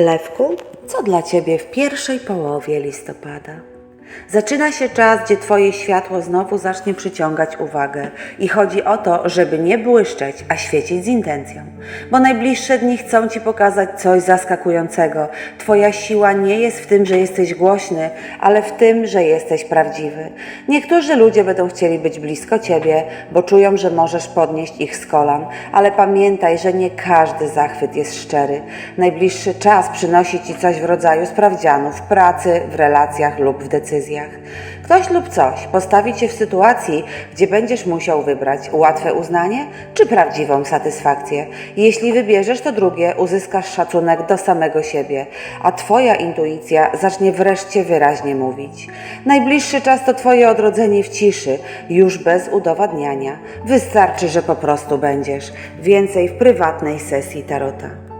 Lewku, co dla Ciebie w pierwszej połowie listopada? Zaczyna się czas, gdzie Twoje światło znowu zacznie przyciągać uwagę i chodzi o to, żeby nie błyszczeć, a świecić z intencją. Bo najbliższe dni chcą Ci pokazać coś zaskakującego. Twoja siła nie jest w tym, że jesteś głośny, ale w tym, że jesteś prawdziwy. Niektórzy ludzie będą chcieli być blisko Ciebie, bo czują, że możesz podnieść ich z kolan, ale pamiętaj, że nie każdy zachwyt jest szczery. Najbliższy czas przynosi Ci coś w rodzaju sprawdzianu w pracy, w relacjach lub w decyzjach. Ktoś lub coś postawi Cię w sytuacji, gdzie będziesz musiał wybrać łatwe uznanie czy prawdziwą satysfakcję. Jeśli wybierzesz to drugie, uzyskasz szacunek do samego siebie, a Twoja intuicja zacznie wreszcie wyraźnie mówić. Najbliższy czas to Twoje odrodzenie w ciszy, już bez udowadniania. Wystarczy, że po prostu będziesz. Więcej w prywatnej sesji tarota.